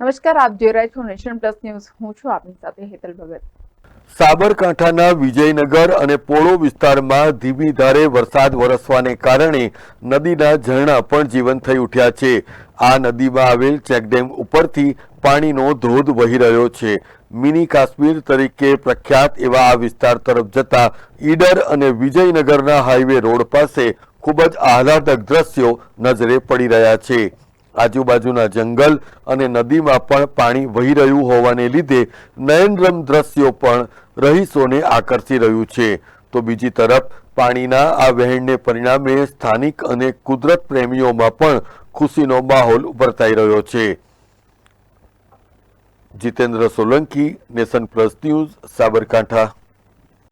નમસ્કાર, આપ જોઈ રહ્યા છો નેશન પ્લસ ન્યૂઝ. હું છું આપની સાથે હેતલ ભગત. સાબરકાંઠાના વિજયનગર અને પોળો વિસ્તારમાં ધીમી ધારે વરસાદ વરસવાને કારણે નદીના ઝરણા પણ જીવંત થઈ ઉઠ્યા છે. આ નદીમાં આવેલ ચેકડેમ ઉપરથી પાણીનો ધોધ વહી રહ્યો છે. મિની કાશ્મીર તરીકે પ્રખ્યાત એવા આ વિસ્તાર તરફ જતા ઈડર અને વિજયનગરના હાઈવે રોડ પાસે ખૂબ જ આહલાદક દ્રશ્યો નજરે પડી રહ્યા છે. આજુબાજુના જંગલ અને નદીમાં પણ પાણી વહી રહ્યું હોવાને લીધે નયનરમ દ્રશ્યો પણ રહીશોને આકર્ષી રહ્યું છે. તો બીજી તરફ, પાણીના આ વહેણને પરિણામે સ્થાનિક અને કુદરત પ્રેમીઓમાં પણ ખુશીનો માહોલ વર્તાઈ રહ્યો છે. Jitendra Solanki, Nation Plus News, Sabarkantha.